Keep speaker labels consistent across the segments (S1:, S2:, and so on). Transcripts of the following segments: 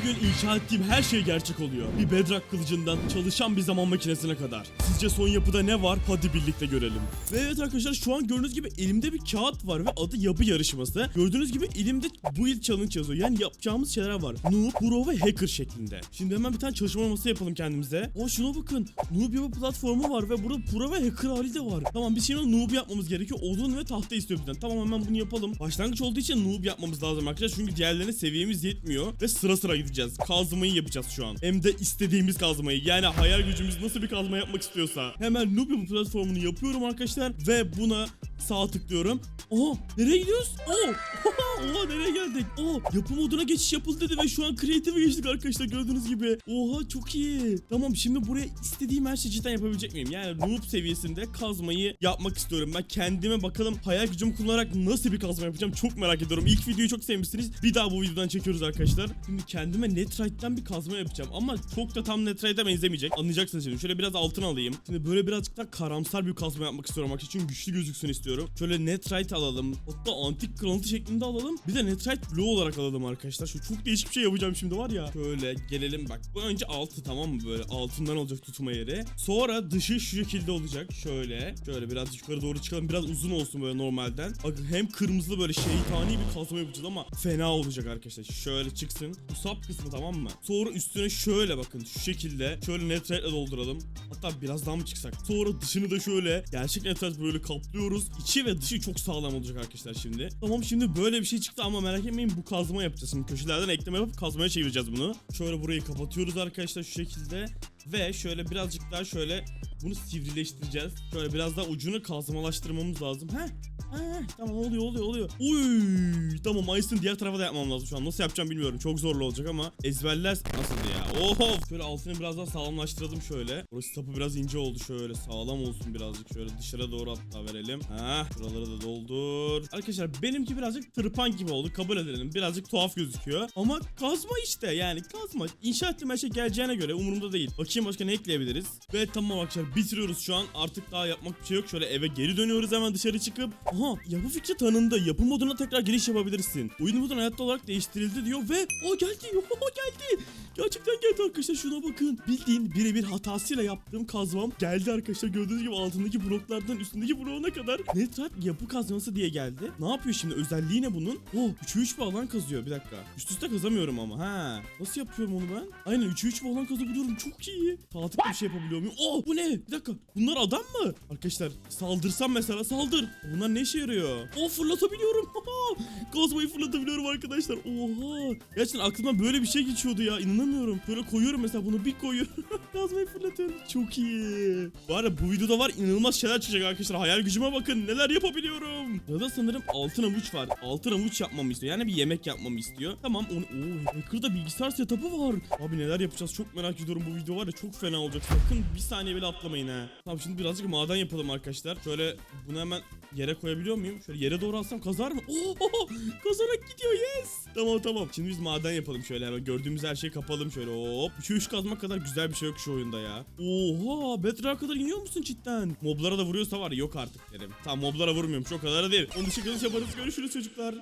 S1: bugün inşa ettiğim her şey gerçek oluyor. Bir bedrock kılıcından çalışan bir zaman makinesine kadar. Sizce son yapıda ne var? Hadi birlikte görelim. Ve evet arkadaşlar şu an gördüğünüz gibi elimde bir kağıt var ve adı yapı yarışması. Gördüğünüz gibi elimde build challenge yazıyor. Yani yapacağımız şeyler var. Noob, pro ve hacker şeklinde. Şimdi hemen bir tane çalışma masası yapalım kendimize. O şuna bakın. Noob yapı platformu var ve burada pro ve hacker hali de var. Tamam biz şimdi noob yapmamız gerekiyor. Odun ve tahta istiyor bizden. Tamam hemen bunu yapalım. Başlangıç olduğu için noob yapmamız lazım arkadaşlar. Çünkü diğerlerine seviyemiz yetmiyor. Ve sıra sıra gideceğiz. Kazmayı yapacağız şu an. Hem de istediğimiz kazmayı. Yani hayal gücümüz nasıl bir kazma yapmak istiyorsa. Hemen yapı platformunu yapıyorum arkadaşlar. Ve buna sağ tıklıyorum. Oha nereye gidiyoruz? Oo. Oha nereye geldik? Oo yapı moduna geçiş yapıldı dedi ve şu an creative'e geçtik arkadaşlar gördüğünüz gibi. Oha çok iyi. Tamam şimdi buraya istediğim her şeyi cidden yapabilecek miyim? Yani noob seviyesinde kazmayı yapmak istiyorum. Ben kendime bakalım hayal gücümü kullanarak nasıl bir kazma yapacağım çok merak ediyorum. İlk videoyu çok sevmişsiniz. Bir daha bu videodan çekiyoruz arkadaşlar. Şimdi kendime Netrite'den bir kazma yapacağım ama çok da tam Netrite'e benzemeyecek. Anlayacaksınız şimdi. Şöyle biraz altın alayım. Şimdi böyle birazcık daha karamsar bir kazma yapmak istiyorum arkadaşlar. Çünkü güçlü gözüksün istiyorum. Şöyle Netrite alalım. Hatta antik kırıntı şeklinde alalım. Bir de Netrite Blue olarak alalım arkadaşlar. Şu çok değişik bir şey yapacağım şimdi var ya. Şöyle gelelim bak. Bu önce altı tamam mı böyle altından olacak tutma yeri. Sonra dışı şu şekilde olacak. Şöyle. Şöyle biraz yukarı doğru çıkalım. Biraz uzun olsun böyle normalden. Hem kırmızılı böyle şeytani bir kazma yapacağız ama fena olacak arkadaşlar. Şöyle çıksın. Bu sap kısmı tamam mı? Sonra üstüne şöyle bakın şu şekilde. Şöyle netrite dolduralım. Hatta biraz daha mı çıksak? Sonra dışını da şöyle gerçek netrite böyle kaplıyoruz. İçi ve dışı çok sağlam olacak arkadaşlar şimdi. Tamam şimdi böyle bir şey çıktı ama merak etmeyin bu kazma yapacağız. Şimdi köşelerden ekleme yapıp kazmaya çevireceğiz bunu. Şöyle burayı kapatıyoruz arkadaşlar şu şekilde. Ve şöyle birazcık daha şöyle bunu sivrileştireceğiz. Şöyle biraz daha ucunu kazmalaştırmamız lazım. Heh. Heh, tamam oluyor oluyor oluyor. Uy, tamam Ice'ın diğer tarafa da yapmam lazım şu an. Nasıl yapacağım bilmiyorum. Çok zorlu olacak ama ezberler nasıl ya? Oho! Şöyle altını biraz daha sağlamlaştıralım şöyle. Burası sapı biraz ince oldu şöyle. Sağlam olsun birazcık şöyle dışarı doğru hatta verelim. Ha, buraları da doldur. Arkadaşlar benimki birazcık tırpan gibi oldu. Kabul edelim. Birazcık tuhaf gözüküyor. Ama kazma işte yani kazma. İnşa ettiğim her şey geleceğine göre umurumda değil. Bakayım başka ne ekleyebiliriz. Ve tamam arkadaşlar bitiriyoruz şu an. Artık daha yapmak bir şey yok. Şöyle eve geri dönüyoruz hemen dışarı çıkıp. Aha yapı fikri tanındı. Yapı moduna tekrar giriş yapabilirsin. Oyun modun hayatta olarak değiştirildi diyor ve o geldi. O geldi. Gerçekten geldi arkadaşlar şuna bakın. Bildiğin birebir hatasıyla yaptığım kazmam geldi arkadaşlar. Gördüğünüz gibi altındaki bloklardan üstündeki bloğuna kadar netrat yapı kazması diye geldi. Ne yapıyor şimdi? Özelliği ne bunun? Oh 3'ü 3 bir alan kazıyor. Bir dakika. Üst üste kazamıyorum ama. Ha. Nasıl yapıyorum onu ben? Aynen 3'ü 3 bir alan kazabiliyorum. Çok iyi. Sağlıklı bir şey yapabiliyor muyum? Oh bu ne? Bir dakika. Bunlar adam mı? Arkadaşlar saldırsam mesela saldır. Bunlar ne işe yarıyor? Oh fırlatabiliyorum. Kazmayı fırlatabiliyorum arkadaşlar. Oha. Gerçekten aklımdan böyle bir şey geçiyordu ya. İnanamıyorum. Böyle koyuyorum mesela bunu bir koyuyorum. Kazmayı fırlatıyorum. Çok iyi. Var ya bu videoda var inanılmaz şeyler çıkacak arkadaşlar. Hayal gücüme bakın. Neler yapabiliyorum. Ya da sanırım altın avuç var. Altın avuç yapmamı istiyor. Yani bir yemek yapmamı istiyor. Tamam onu... Oo hacker'da bilgisayar setup'ı var. Abi neler yapacağız çok merak ediyorum. Bu video var ya çok fena olacak. Sakın bir saniye bile atlamayın ha. Tamam şimdi birazcık maden yapalım arkadaşlar. Şöyle bunu hemen yere koyabiliyor muyum? Şöyle yere doğru atsam kazar mı? Oo kazarak gidiyor yes. Tamam tamam. Şimdi biz maden yapalım şöyle hemen. Gördüğümüz her şeyi kapalım şöyle. Hop. 3'e 3 kazmak kadar güzel bir şey yok şu oyunda ya. Oha Bedrock'a kadar iniyor musun cidden? Moblara da vuruyorsa var yok artık derim. Tamam moblara vurmuyorum. Çok kadar da değil. Onun dışı yaparız. Görüşürüz çocuklar.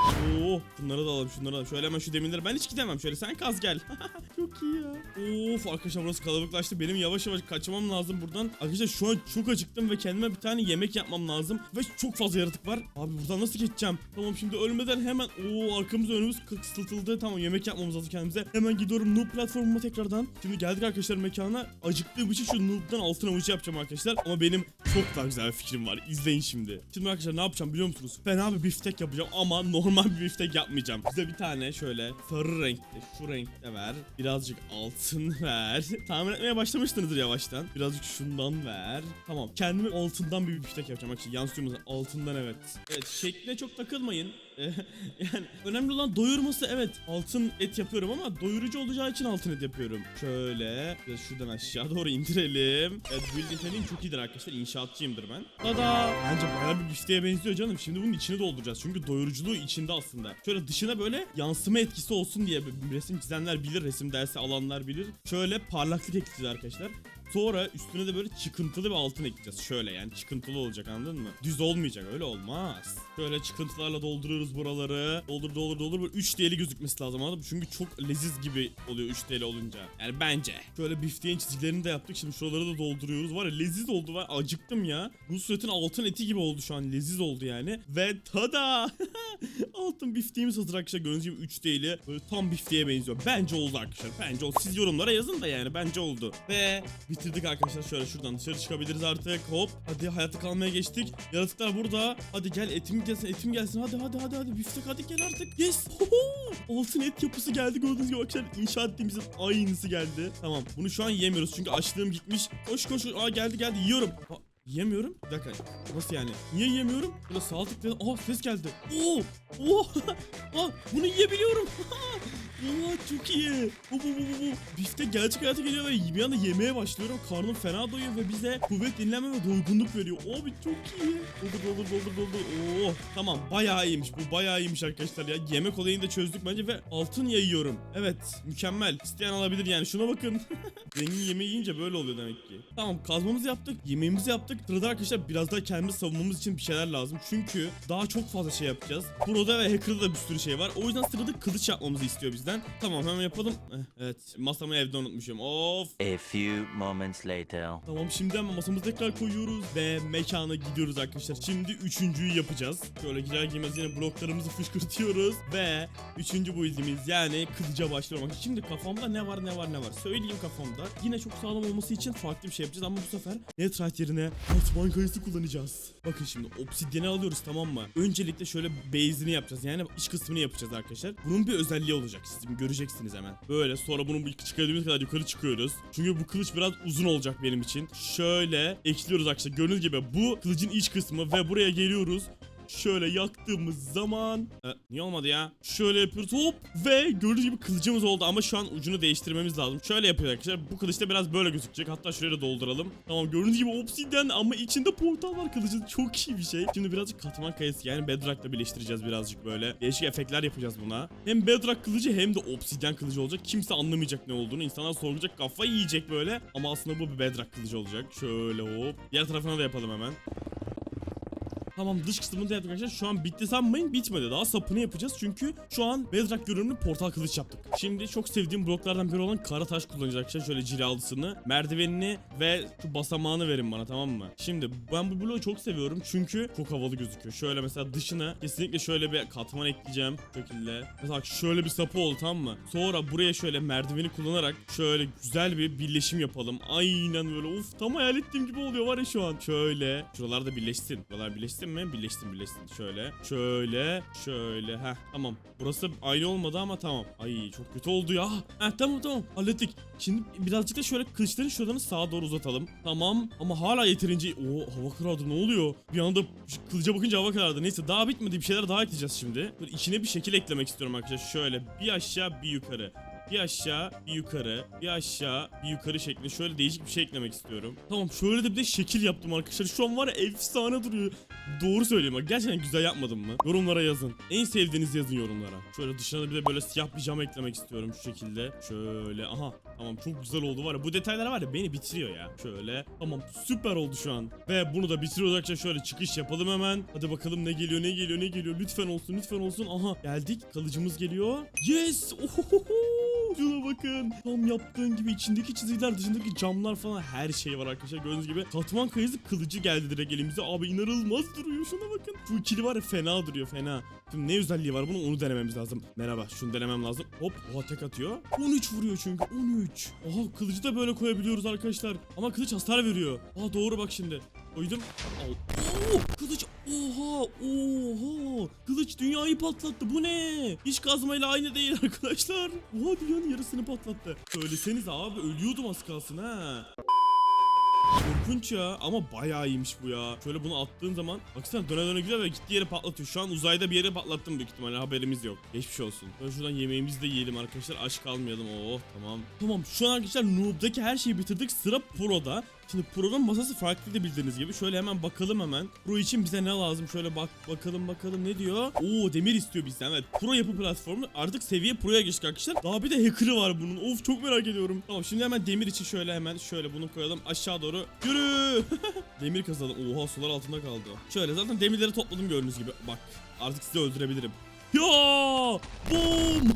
S1: Oo, bunları da alalım şunları da. Şöyle hemen şu demirleri ben hiç gidemem. Şöyle sen kaz gel. çok iyi ya. Of arkadaşlar burası kalabalıklaştı. Benim yavaş yavaş kaçmam lazım buradan. Arkadaşlar şu an çok acıktım ve kendime bir tane yemek yapmam lazım. Ve çok fazla yaratık var. Abi buradan nasıl geçeceğim? Tamam şimdi ölmeden hemen o arkamız önümüz kısıtıldı. Tamam yemek yapmamız lazım kendimize. Hemen gidiyorum noob platformuma tekrardan. Şimdi geldik arkadaşlar mekana. Acıktığım için şu noob'dan altın avucu yapacağım arkadaşlar. Ama benim çok daha güzel bir fikrim var. İzleyin şimdi. Şimdi arkadaşlar ne yapacağım biliyor musunuz? Fena bir biftek yapacağım ama normal bir biftek yapmayacağım. Bize bir tane şöyle sarı renkte şu renkte ver. Birazcık altın ver. Tahmin etmeye başlamışsınızdır yavaştan. Birazcık şundan ver. Tamam. Kendime altından bir biftek yapacağım. Bak şimdi yansıtıyor musun? Altından evet. Evet şekline çok takılmayın. yani önemli olan doyurması evet. Altın et yapıyorum ama doyurucu olacağı için altın et yapıyorum. Şöyle biraz şuradan aşağı doğru indirelim. Evet build yeteneğim çok iyidir arkadaşlar. İnşaatçıyımdır ben. Tada! Bence bayağı bir bifteğe benziyor canım. Şimdi bunun içini dolduracağız. Çünkü doyuruculuğu içinde aslında. Şöyle dışına böyle yansıma etkisi olsun diye resim çizenler bilir. Resim dersi alanlar bilir. Şöyle parlaklık ekleyeceğiz arkadaşlar. Sonra üstüne de böyle çıkıntılı bir altın ekleyeceğiz. Şöyle yani çıkıntılı olacak anladın mı? Düz olmayacak öyle olmaz. Şöyle çıkıntılarla dolduruyoruz buraları. Doldur doldur doldur böyle 3 D'li gözükmesi lazım anladın mı? Çünkü çok leziz gibi oluyor 3 D'li olunca. Yani bence. Şöyle bifteğin çizgilerini de yaptık. Şimdi şuraları da dolduruyoruz. Var ya leziz oldu. Var acıktım ya. Nusret'in altın eti gibi oldu şu an. Leziz oldu yani. Ve tada! altın bifteğimiz hazır arkadaşlar. Gördüğünüz gibi 3 D'li. Böyle tam bifteğe benziyor. Bence oldu arkadaşlar. Bence oldu. Siz yorumlara yazın da yani. Bence oldu. Ve bitirdik arkadaşlar. Şöyle şuradan dışarı çıkabiliriz artık. Hop. Hadi hayatta kalmaya geçtik. Yaratıklar burada. Hadi gel etim gelsin. Etim gelsin. Hadi hadi hadi hadi. Biftek hadi gel artık. Yes. Hoho! Altın et yapısı geldi. Gördüğünüz gibi arkadaşlar. inşaat ettiğimizin aynısı geldi. Tamam. Bunu şu an yemiyoruz. Çünkü açlığım gitmiş. Koş koş. Aa geldi geldi. Yiyorum. Aa, Yiyemiyorum. Bir dakika. Nasıl yani? Niye yiyemiyorum? Burada sağ tıkladım. Aa ses geldi. Oo! Oo! Aa bunu yiyebiliyorum. Oha çok iyi. Bu bu bu bu bu. Biftek gerçek hayata geliyor ve bir anda yemeye başlıyorum. Karnım fena doyuyor ve bize kuvvet dinlenme ve doygunluk veriyor. Abi çok iyi. Doldur doldur doldur doldur. Oo tamam bayağı iyiymiş. Bu bayağı iyiymiş arkadaşlar ya. Yemek olayını da çözdük bence ve altın yayıyorum. Evet mükemmel. İsteyen alabilir yani. Şuna bakın. Zengin yemeği yiyince böyle oluyor demek ki. Tamam kazmamızı yaptık. Yemeğimizi yaptık. Sırada arkadaşlar biraz daha kendimizi savunmamız için bir şeyler lazım. Çünkü daha çok fazla şey yapacağız. Pro'da ve Hacker'da da bir sürü şey var. O yüzden sırada kılıç yapmamızı istiyor bizden. Tamam hemen yapalım. Eh, evet masamı evde unutmuşum. Of.
S2: A few moments later.
S1: Tamam şimdi hemen masamızı tekrar koyuyoruz ve mekana gidiyoruz arkadaşlar. Şimdi üçüncüyü yapacağız. Şöyle girer girmez yine bloklarımızı fışkırtıyoruz ve üçüncü build'imiz yani kılıca başlamak. Şimdi kafamda ne var ne var ne var söyleyeyim kafamda. Yine çok sağlam olması için farklı bir şey yapacağız ama bu sefer Netherite yerine Katman kayısı kullanacağız. Bakın şimdi obsidyeni alıyoruz tamam mı? Öncelikle şöyle base'ini yapacağız yani iç kısmını yapacağız arkadaşlar. Bunun bir özelliği olacak sizin göreceksiniz hemen. Böyle sonra bunun bir çıkabildiğimiz kadar yukarı çıkıyoruz. Çünkü bu kılıç biraz uzun olacak benim için. Şöyle ekliyoruz arkadaşlar. Gördüğünüz gibi bu kılıcın iç kısmı ve buraya geliyoruz. Şöyle yaktığımız zaman e, niye olmadı ya? Şöyle yapıyoruz hop ve gördüğünüz gibi kılıcımız oldu ama şu an ucunu değiştirmemiz lazım. Şöyle yapıyoruz arkadaşlar. Bu kılıç da biraz böyle gözükecek. Hatta şuraya da dolduralım. Tamam gördüğünüz gibi obsidyen ama içinde portal var kılıcın. Çok iyi bir şey. Şimdi birazcık katman kayası yani bedrock'la birleştireceğiz birazcık böyle. Değişik efektler yapacağız buna. Hem bedrock kılıcı hem de obsidyen kılıcı olacak. Kimse anlamayacak ne olduğunu. İnsanlar sorgulayacak kafayı yiyecek böyle. Ama aslında bu bir bedrock kılıcı olacak. Şöyle hop. Diğer tarafına da yapalım hemen. Tamam dış kısmını da yaptık arkadaşlar. Şu an bitti sanmayın bitmedi. Daha sapını yapacağız. Çünkü şu an Bedrock görünümlü portal kılıç yaptık. Şimdi çok sevdiğim bloklardan biri olan kara taş kullanacağız arkadaşlar. Şöyle cilalısını, merdivenini ve şu basamağını verin bana tamam mı? Şimdi ben bu bloğu çok seviyorum çünkü çok havalı gözüküyor. Şöyle mesela dışına kesinlikle şöyle bir katman ekleyeceğim şekilde. Mesela şöyle bir sapı oldu tamam mı? Sonra buraya şöyle merdiveni kullanarak şöyle güzel bir birleşim yapalım. Aynen böyle. Uf tam hayal ettiğim gibi oluyor var ya şu an. Şöyle. Şuralar da birleşsin. Buralar birleşsin mi? Birleşsin birleşsin. Şöyle. Şöyle. Şöyle. Heh tamam. Burası aynı olmadı ama tamam. Ay çok kötü oldu ya. Heh tamam tamam. Hallettik. Şimdi birazcık da şöyle kılıçların şuralarını sağa doğru uzatalım. Tamam. Ama hala yeterince... Oo hava karardı ne oluyor? Bir anda kılıca bakınca hava karardı. Neyse daha bitmedi. Bir şeyler daha ekleyeceğiz şimdi. Böyle içine bir şekil eklemek istiyorum arkadaşlar. Şöyle bir aşağı bir yukarı. Bir aşağı, bir yukarı, bir aşağı, bir yukarı şeklinde şöyle değişik bir şey eklemek istiyorum. Tamam şöyle de bir de şekil yaptım arkadaşlar. Şu an var ya efsane duruyor. Doğru söyleyeyim bak gerçekten güzel yapmadım mı? Yorumlara yazın. En sevdiğinizi yazın yorumlara. Şöyle dışına da bir de böyle siyah pijama eklemek istiyorum şu şekilde. Şöyle aha tamam çok güzel oldu var ya. Bu detaylar var ya beni bitiriyor ya. Şöyle tamam süper oldu şu an. Ve bunu da bitiriyoruz arkadaşlar şöyle çıkış yapalım hemen. Hadi bakalım ne geliyor ne geliyor ne geliyor. Lütfen olsun lütfen olsun. Aha geldik kalıcımız geliyor. Yes! Ohohoho! Şuna bakın. Tam yaptığın gibi içindeki çizgiler dışındaki camlar falan her şey var arkadaşlar. Gördüğünüz gibi katman kayısı kılıcı geldi direkt elimize. Abi inanılmaz duruyor şuna bakın. Şu ikili var ya fena duruyor fena. Şimdi ne özelliği var bunun onu denememiz lazım. Merhaba şunu denemem lazım. Hop oha tek atıyor. 13 vuruyor çünkü 13. Oha kılıcı da böyle koyabiliyoruz arkadaşlar. Ama kılıç hasar veriyor. Aa doğru bak şimdi. Koydum. Al. Oo, kılıç oha oha kılıç dünyayı patlattı bu ne hiç kazmayla aynı değil arkadaşlar oha dünyanın yarısını patlattı söyleseniz abi ölüyordum az kalsın ha korkunç ya ama bayağı iyiymiş bu ya. Şöyle bunu attığın zaman baksana döne döne gidiyor ve gittiği yere patlatıyor. Şu an uzayda bir yere patlattım büyük ihtimalle haberimiz yok. Geçmiş olsun. Böyle şuradan yemeğimizi de yiyelim arkadaşlar. Aç kalmayalım. Oh tamam. Tamam şu an arkadaşlar Noob'daki her şeyi bitirdik. Sıra Pro'da. Şimdi Pro'nun masası farklıydı bildiğiniz gibi. Şöyle hemen bakalım hemen. Pro için bize ne lazım? Şöyle bak bakalım bakalım ne diyor? Oo demir istiyor bizden evet. Pro yapı platformu artık seviye Pro'ya geçtik arkadaşlar. Daha bir de hacker'ı var bunun. Of çok merak ediyorum. Tamam şimdi hemen demir için şöyle hemen şöyle bunu koyalım. Aşağı doğru. Yürü. demir kazalım. Oha sular altında kaldı. Şöyle zaten demirleri topladım gördüğünüz gibi. Bak artık sizi öldürebilirim. Ya! Boom!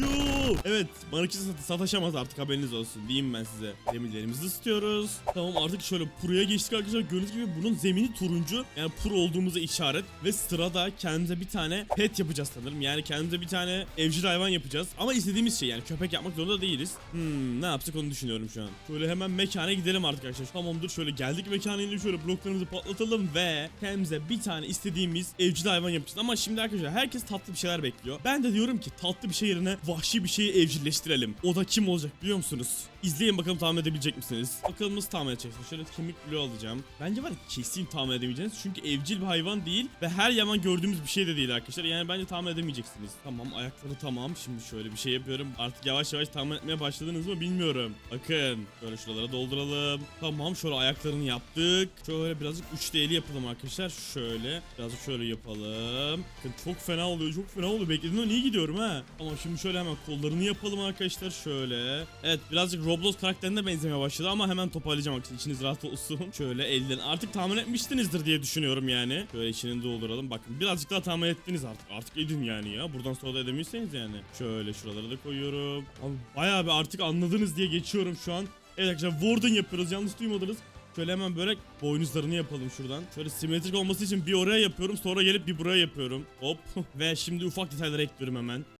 S1: Yo! Evet, bana kimse sat- sataşamaz artık haberiniz olsun. Diyeyim ben size. Demirlerimizi ısıtıyoruz. Tamam artık şöyle Pro'ya geçtik arkadaşlar. Gördüğünüz gibi bunun zemini turuncu. Yani Pro olduğumuzu işaret. Ve sırada kendimize bir tane pet yapacağız sanırım. Yani kendimize bir tane evcil hayvan yapacağız. Ama istediğimiz şey yani köpek yapmak zorunda değiliz. Hmm, ne yapsak onu düşünüyorum şu an. Şöyle hemen mekana gidelim artık arkadaşlar. Tamamdır şöyle geldik mekana inelim şöyle bloklarımızı patlatalım ve kendimize bir tane istediğimiz evcil hayvan yapacağız. Ama şimdi arkadaşlar herkes tatlı bir şeyler bekliyor. Ben de diyorum ki tatlı bir şey yerine vahşi bir şeyi evcilleştirelim. O da kim olacak biliyor musunuz? İzleyin bakalım tahmin edebilecek misiniz? Bakalım nasıl tahmin edeceksiniz? Şöyle kemik bloğu alacağım. Bence var kesin tahmin edemeyeceksiniz. Çünkü evcil bir hayvan değil ve her yaman gördüğümüz bir şey de değil arkadaşlar. Yani bence tahmin edemeyeceksiniz. Tamam ayakları tamam. Şimdi şöyle bir şey yapıyorum. Artık yavaş yavaş tahmin etmeye başladınız mı bilmiyorum. Bakın. Şöyle şuralara dolduralım. Tamam şöyle ayaklarını yaptık. Şöyle birazcık 3D'li yapalım arkadaşlar. Şöyle. Birazcık şöyle yapalım. Bakın çok fena oluyor. Çok fena oluyor. Beklediğimden iyi gidiyorum ha. Tamam şimdi şöyle hemen kollarını yapalım arkadaşlar. Şöyle. Evet birazcık Roblox karakterine benzemeye başladı ama hemen toparlayacağım arkadaşlar. İçiniz rahat olsun. Şöyle elden. Artık tahmin etmişsinizdir diye düşünüyorum yani. Şöyle içini dolduralım. Bakın birazcık daha tahmin ettiniz artık. Artık edin yani ya. Buradan sonra da edemiyorsanız yani. Şöyle şuraları da koyuyorum. Abi bayağı bir artık anladınız diye geçiyorum şu an. Evet arkadaşlar Warden yapıyoruz. Yanlış duymadınız. Şöyle hemen böyle boynuzlarını yapalım şuradan. Şöyle simetrik olması için bir oraya yapıyorum. Sonra gelip bir buraya yapıyorum. Hop. Ve şimdi ufak detayları ekliyorum hemen.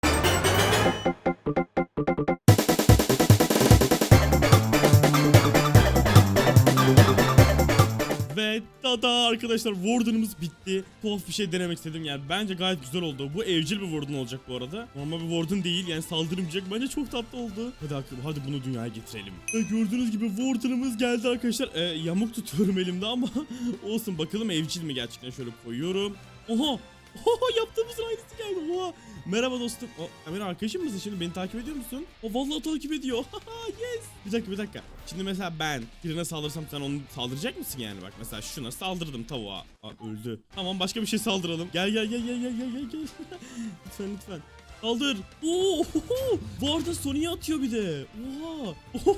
S1: Ve tada arkadaşlar Warden'ımız bitti. Tuhaf bir şey denemek istedim yani. Bence gayet güzel oldu. Bu evcil bir Warden olacak bu arada. Normal bir Warden değil yani saldırmayacak. Bence çok tatlı oldu. Hadi akıllı hadi bunu dünyaya getirelim. Ve gördüğünüz gibi Warden'ımız geldi arkadaşlar. Ee, yamuk tutuyorum elimde ama olsun bakalım evcil mi gerçekten şöyle koyuyorum. Oha Oha yaptığımızın aynısı geldi. Oha. Merhaba dostum. O, Ömer arkadaşım mısın şimdi beni takip ediyor musun? O vallahi takip ediyor. yes. Bir dakika bir dakika. Şimdi mesela ben birine saldırsam sen onu saldıracak mısın yani bak mesela şuna saldırdım tavuğa. Aa, öldü. Tamam başka bir şey saldıralım. Gel gel gel gel gel gel gel lütfen lütfen. Saldır. Oo, bu arada Sony'e atıyor bir de. Oha.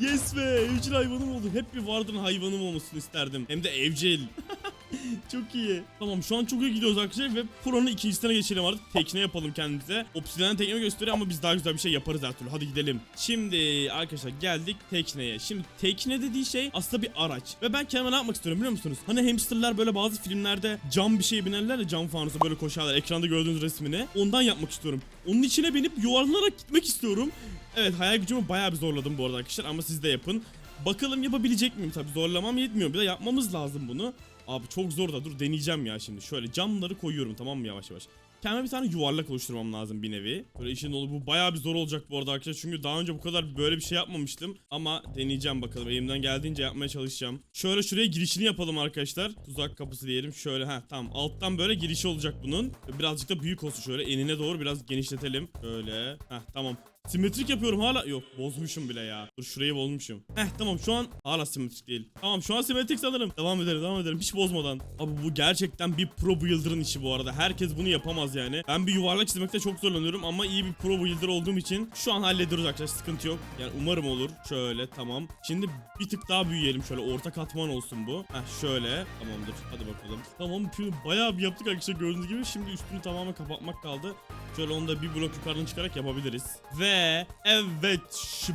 S1: yes be evcil hayvanım oldu. Hep bir Warden hayvanım olmasını isterdim. Hem de evcil. çok iyi. Tamam şu an çok iyi gidiyoruz arkadaşlar ve Pro'nun ikincisine geçelim artık. Tekne yapalım kendimize. Obsidian tekne gösteriyor ama biz daha güzel bir şey yaparız her türlü. Hadi gidelim. Şimdi arkadaşlar geldik tekneye. Şimdi tekne dediği şey aslında bir araç. Ve ben kendime ne yapmak istiyorum biliyor musunuz? Hani hamsterlar böyle bazı filmlerde cam bir şeye binerler ya cam fanusa böyle koşarlar. Ekranda gördüğünüz resmini. Ondan yapmak istiyorum. Onun içine binip yuvarlanarak gitmek istiyorum. Evet hayal gücümü bayağı bir zorladım bu arada arkadaşlar ama siz de yapın. Bakalım yapabilecek miyim tabi zorlamam yetmiyor bir de yapmamız lazım bunu. Abi çok zor da dur deneyeceğim ya şimdi. Şöyle camları koyuyorum tamam mı yavaş yavaş. Kendime bir tane yuvarlak oluşturmam lazım bir nevi. Böyle işin dolu bu bayağı bir zor olacak bu arada arkadaşlar. Çünkü daha önce bu kadar böyle bir şey yapmamıştım. Ama deneyeceğim bakalım. Elimden geldiğince yapmaya çalışacağım. Şöyle şuraya girişini yapalım arkadaşlar. Tuzak kapısı diyelim. Şöyle ha tamam. Alttan böyle girişi olacak bunun. Birazcık da büyük olsun şöyle. Enine doğru biraz genişletelim. Böyle. Ha tamam. Simetrik yapıyorum hala. Yok bozmuşum bile ya. Dur şurayı bozmuşum. Heh tamam şu an hala simetrik değil. Tamam şu an simetrik sanırım. Devam edelim devam edelim hiç bozmadan. Abi bu gerçekten bir pro builder'ın işi bu arada. Herkes bunu yapamaz yani. Ben bir yuvarlak çizmekte çok zorlanıyorum ama iyi bir pro builder olduğum için şu an hallediyoruz arkadaşlar sıkıntı yok. Yani umarım olur. Şöyle tamam. Şimdi bir tık daha büyüyelim şöyle orta katman olsun bu. Heh şöyle. Tamamdır hadi bakalım. Tamam bayağı bir yaptık arkadaşlar gördüğünüz gibi. Şimdi üstünü tamamen kapatmak kaldı. Şöyle onu da bir blok yukarıdan çıkarak yapabiliriz. Ve evet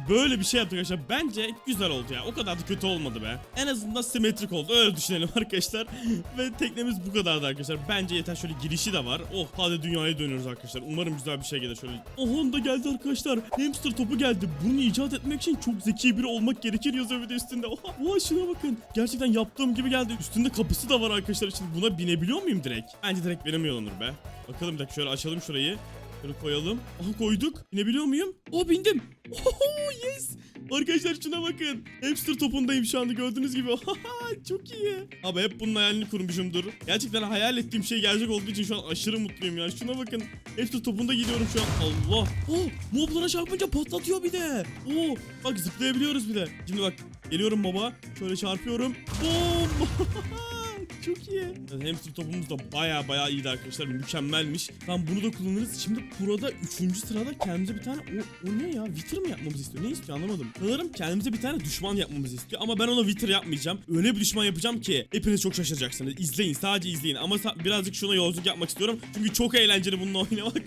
S1: böyle bir şey yaptık arkadaşlar. Bence güzel oldu ya. O kadar da kötü olmadı be. En azından simetrik oldu. Öyle düşünelim arkadaşlar. Ve teknemiz bu kadardı arkadaşlar. Bence yeter şöyle girişi de var. Oh hadi dünyaya dönüyoruz arkadaşlar. Umarım güzel bir şey gelir şöyle. Oh onda geldi arkadaşlar. Hamster topu geldi. Bunu icat etmek için çok zeki biri olmak gerekir yazıyor bir de üstünde. Oha, oha şuna bakın. Gerçekten yaptığım gibi geldi. Üstünde kapısı da var arkadaşlar. Şimdi buna binebiliyor muyum direkt? Bence direkt binemiyorumdur be. Bakalım bir dakika şöyle açalım şurayı. Şöyle koyalım. Aha koyduk. Binebiliyor muyum? Oh bindim. Oho yes. Arkadaşlar şuna bakın. Hamster topundayım şu anda gördüğünüz gibi. Çok iyi. Abi hep bunun hayalini kurmuşumdur. Gerçekten hayal ettiğim şey gerçek olduğu için şu an aşırı mutluyum ya. Şuna bakın. Hamster topunda gidiyorum şu an. Allah. Oh moblara çarpınca patlatıyor bir de. Oh bak zıplayabiliyoruz bir de. Şimdi bak geliyorum baba. Şöyle çarpıyorum. Bom. Çok iyi. Yani hamster topumuz da baya baya iyiydi arkadaşlar. Mükemmelmiş. Tamam bunu da kullanırız. Şimdi burada 3. sırada kendimize bir tane o, o ne ya? Wither mı yapmamızı istiyor? Ne istiyor anlamadım. Sanırım kendimize bir tane düşman yapmamızı istiyor. Ama ben ona Wither yapmayacağım. Öyle bir düşman yapacağım ki hepiniz çok şaşıracaksınız. İzleyin sadece izleyin. Ama sa- birazcık şuna yolculuk yapmak istiyorum. Çünkü çok eğlenceli bununla oynamak.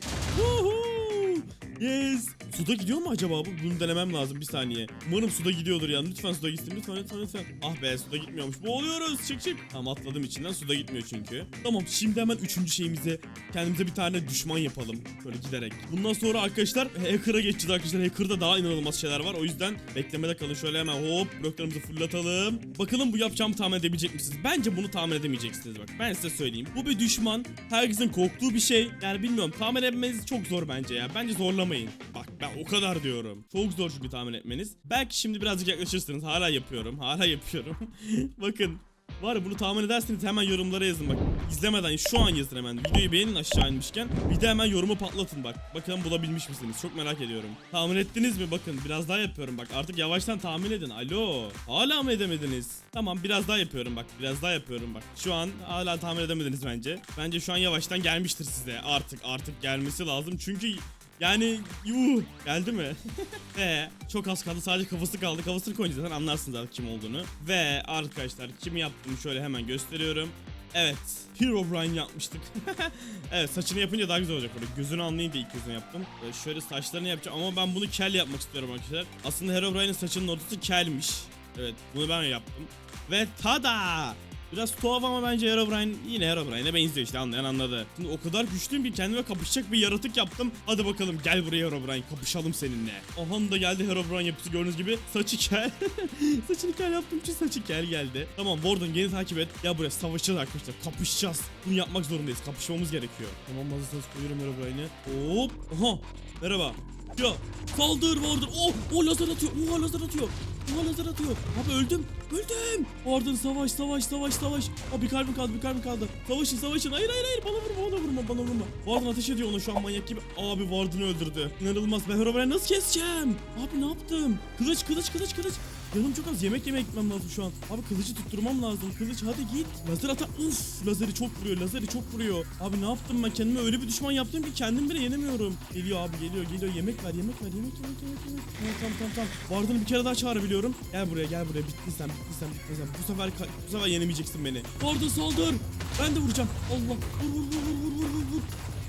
S1: Yes. Suda gidiyor mu acaba bu? Bunu denemem lazım bir saniye. Umarım suda gidiyordur ya. Lütfen suda gitsin. Lütfen lütfen lütfen. Ah be suda gitmiyormuş. Boğuluyoruz. Çık çık. Tamam atladım içinden. Suda gitmiyor çünkü. Tamam şimdi hemen üçüncü şeyimize kendimize bir tane düşman yapalım. Böyle giderek. Bundan sonra arkadaşlar hacker'a geçeceğiz arkadaşlar. Hacker'da daha inanılmaz şeyler var. O yüzden beklemede kalın. Şöyle hemen hop bloklarımızı fırlatalım. Bakalım bu yapacağımı tahmin edebilecek misiniz? Bence bunu tahmin edemeyeceksiniz bak. Ben size söyleyeyim. Bu bir düşman. Herkesin korktuğu bir şey. Yani bilmiyorum tahmin etmeniz çok zor bence ya. Bence zorlamayın. Bak ben o kadar diyorum. Çok zor çünkü tahmin etmeniz. Belki şimdi birazcık yaklaşırsınız. Hala yapıyorum. Hala yapıyorum. Bakın. Var ya bunu tahmin ederseniz hemen yorumlara yazın bak. İzlemeden şu an yazın hemen. Videoyu beğenin aşağı inmişken. Bir de hemen yorumu patlatın bak. Bakalım bulabilmiş misiniz? Çok merak ediyorum. Tahmin ettiniz mi? Bakın biraz daha yapıyorum bak. Artık yavaştan tahmin edin. Alo. Hala mı edemediniz? Tamam biraz daha yapıyorum bak. Biraz daha yapıyorum bak. Şu an hala tahmin edemediniz bence. Bence şu an yavaştan gelmiştir size. Artık artık gelmesi lazım. Çünkü yani yuh geldi mi? Ve çok az kaldı sadece kafası kaldı. Kafasını koyunca zaten anlarsınız artık kim olduğunu. Ve arkadaşlar kim yaptığımı şöyle hemen gösteriyorum. Evet, Hero Brian yapmıştık. evet, saçını yapınca daha güzel olacak orada. Gözünü anlayın diye ilk gözünü yaptım. Böyle şöyle saçlarını yapacağım ama ben bunu kel yapmak istiyorum arkadaşlar. Aslında Hero Brian'ın saçının ortası kelmiş. Evet, bunu ben yaptım. Ve tada! Biraz tuhaf ama bence Herobrine yine Herobrine'e benziyor işte anlayan anladı. Şimdi o kadar güçlüyüm ki kendime kapışacak bir yaratık yaptım. Hadi bakalım gel buraya Herobrine kapışalım seninle. Aha da geldi Herobrine yapısı gördüğünüz gibi. Saçı kel. Saçını kel yaptım için saçı kel geldi. Tamam Warden beni takip et. Ya buraya savaşacağız arkadaşlar kapışacağız. Bunu yapmak zorundayız kapışmamız gerekiyor. Tamam hazırsanız koyuyorum Herobrine'i. Hop. Aha. Merhaba. Ya saldır Warden. Oh, o lazer atıyor. Oha lazer atıyor. Oha lazer atıyor. Abi öldüm. Öldüm. Warden savaş savaş savaş savaş. Abi bir kalbim kaldı bir kalbim kaldı. Savaşın savaşın. Hayır hayır hayır bana vurma bana vurma bana vurma. Warden ateş ediyor ona şu an manyak gibi. Abi Warden'ı öldürdü. İnanılmaz. Ben Herobrine'i nasıl keseceğim? Abi ne yaptım? Kılıç kılıç kılıç kılıç. Canım çok az yemek yemeye gitmem lazım şu an. Abi kılıcı tutturmam lazım. Kılıç hadi git. Lazer ata. Uf lazeri çok vuruyor. Lazeri çok vuruyor. Abi ne yaptım ben kendime öyle bir düşman yaptım ki kendim bile yenemiyorum. Geliyor abi geliyor geliyor. Yemek ver yemek ver yemek yemek yemek yemek. Tamam tamam tamam. tamam. Warden'ı bir kere daha çağırabiliyorum. Gel buraya gel buraya. Bittin sen bittin sen bittin sen. Bu sefer bu sefer yenemeyeceksin beni. Warden saldır. Ben de vuracağım. Allah. Vur vur vur vur vur vur vur.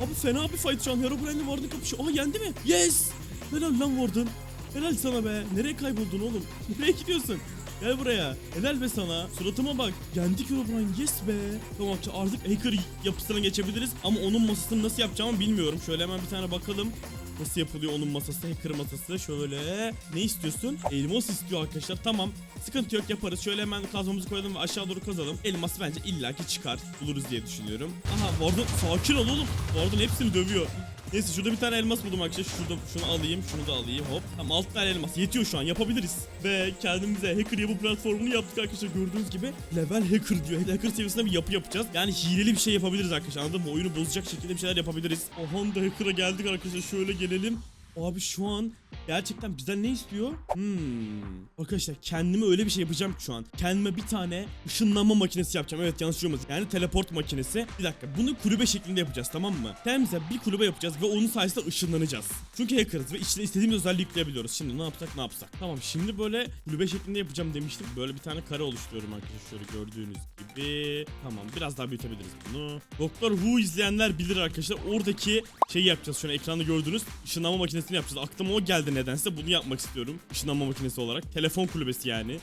S1: Abi fena bir fight şu an. Herobrine'le Warden kapışıyor. Aha yendi mi? Yes. Helal lan Warden. Helal sana be. Nereye kayboldun oğlum? Nereye gidiyorsun? Gel buraya. Helal be sana. Suratıma bak. Yendik Herobrine. Yes be. Tamam artık hacker yapısına geçebiliriz. Ama onun masasını nasıl yapacağımı bilmiyorum. Şöyle hemen bir tane bakalım. Nasıl yapılıyor onun masası, hacker masası. Şöyle. Ne istiyorsun? Elmas istiyor arkadaşlar. Tamam. Sıkıntı yok yaparız. Şöyle hemen kazmamızı koyalım ve aşağı doğru kazalım. Elmas bence illaki çıkar. Buluruz diye düşünüyorum. Aha Warden sakin ol oğlum. Warden hepsini dövüyor. Neyse şurada bir tane elmas buldum arkadaşlar. Şurada şunu alayım, şunu da alayım. Hop. Tamam 6 tane elmas. Yetiyor şu an. Yapabiliriz. Ve kendimize hacker yapı platformunu yaptık arkadaşlar. Gördüğünüz gibi level hacker diyor. Hacker seviyesinde bir yapı yapacağız. Yani hileli bir şey yapabiliriz arkadaşlar. Anladın mı? Oyunu bozacak şekilde bir şeyler yapabiliriz. Aha da hacker'a geldik arkadaşlar. Şöyle gelelim. Abi şu an gerçekten bizden ne istiyor? Hmm. Arkadaşlar kendime öyle bir şey yapacağım şu an. Kendime bir tane ışınlanma makinesi yapacağım. Evet yanlış duymadınız. Yani teleport makinesi. Bir dakika bunu kulübe şeklinde yapacağız tamam mı? Kendimize bir kulübe yapacağız ve onun sayesinde ışınlanacağız. Çünkü hackerız ve içine istediğimiz özelliği yükleyebiliyoruz. Şimdi ne yapsak ne yapsak. Tamam şimdi böyle kulübe şeklinde yapacağım demiştim. Böyle bir tane kare oluşturuyorum arkadaşlar şöyle gördüğünüz gibi. Tamam biraz daha büyütebiliriz bunu. Doktor Who izleyenler bilir arkadaşlar. Oradaki şeyi yapacağız. Şöyle ekranda gördüğünüz ışınlanma makinesini yapacağız. Aklıma o geldi nedense. Bunu yapmak istiyorum. Işınlanma makinesi olarak. Telefon kulübesi yani.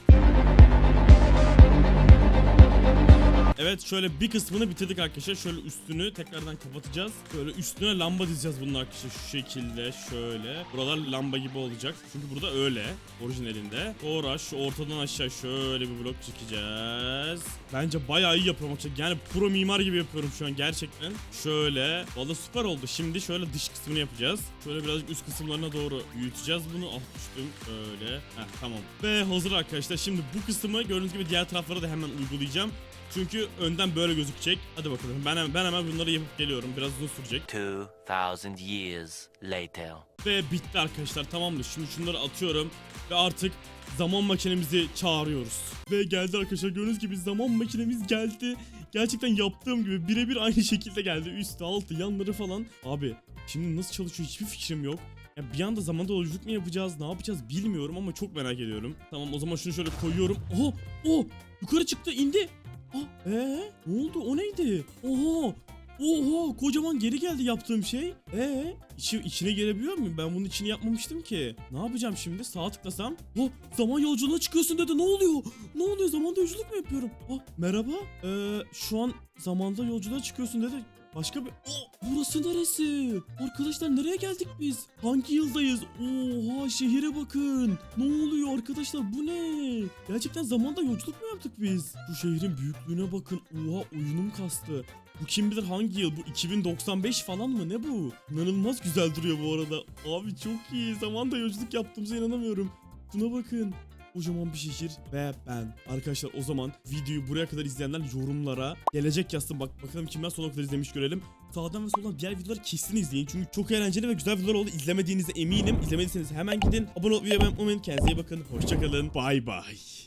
S1: Evet şöyle bir kısmını bitirdik arkadaşlar. Şöyle üstünü tekrardan kapatacağız. Böyle üstüne lamba dizeceğiz bunun arkadaşlar şu şekilde şöyle. Buralar lamba gibi olacak. Çünkü burada öyle orijinalinde. Sonra şu ortadan aşağı şöyle bir blok çekeceğiz. Bence bayağı iyi yapıyorum arkadaşlar. Yani pro mimar gibi yapıyorum şu an gerçekten. Şöyle. Valla süper oldu. Şimdi şöyle dış kısmını yapacağız. Şöyle birazcık üst kısımlarına doğru büyüteceğiz bunu. Ah düştüm. Öyle. Heh tamam. Ve hazır arkadaşlar. Şimdi bu kısmı gördüğünüz gibi diğer taraflara da hemen uygulayacağım. Çünkü önden böyle gözükecek. Hadi bakalım. Ben ben hemen bunları yapıp geliyorum. Biraz uzun sürecek.
S2: 2000 years later.
S1: Ve bitti arkadaşlar tamamdır. Şimdi şunları atıyorum ve artık zaman makinemizi çağırıyoruz. Ve geldi arkadaşlar gördüğünüz gibi zaman makinemiz geldi. Gerçekten yaptığım gibi birebir aynı şekilde geldi. Üstü altı yanları falan. Abi şimdi nasıl çalışıyor hiçbir fikrim yok. Ya bir anda zamanda yolculuk mu yapacağız ne yapacağız bilmiyorum ama çok merak ediyorum. Tamam o zaman şunu şöyle koyuyorum. Oha! Oh! Yukarı çıktı indi. Ah, ee, ne oldu? O neydi? Oha! Oha kocaman geri geldi yaptığım şey. Ee, içi, içine girebiliyor muyum? Ben bunun içini yapmamıştım ki. Ne yapacağım şimdi? Sağa tıklasam. Oh, zaman yolculuğuna çıkıyorsun dedi. Ne oluyor? Ne oluyor? Zamanda yolculuk mu yapıyorum? Oh, merhaba. Ee, şu an zamanda yolculuğa çıkıyorsun dedi. Başka bir... Oh, burası neresi? Arkadaşlar nereye geldik biz? Hangi yıldayız? Oha şehire bakın. Ne oluyor arkadaşlar bu ne? Gerçekten zamanda yolculuk mu yaptık biz? Şu şehrin büyüklüğüne bakın. Oha oyunum kastı. Bu kim bilir hangi yıl? Bu 2095 falan mı? Ne bu? İnanılmaz güzel duruyor bu arada. Abi çok iyi. Zamanda yolculuk yaptığımıza inanamıyorum. Şuna bakın. Kocaman bir şehir ve ben. Arkadaşlar o zaman videoyu buraya kadar izleyenler yorumlara gelecek yazsın. Bak bakalım kimler sona kadar izlemiş görelim. Sağdan ve soldan diğer videoları kesin izleyin. Çünkü çok eğlenceli ve güzel videolar oldu. İzlemediğinize eminim. İzlemediyseniz hemen gidin. Abone olmayı unutmayın. Kendinize iyi bakın. Hoşçakalın. Bay bay.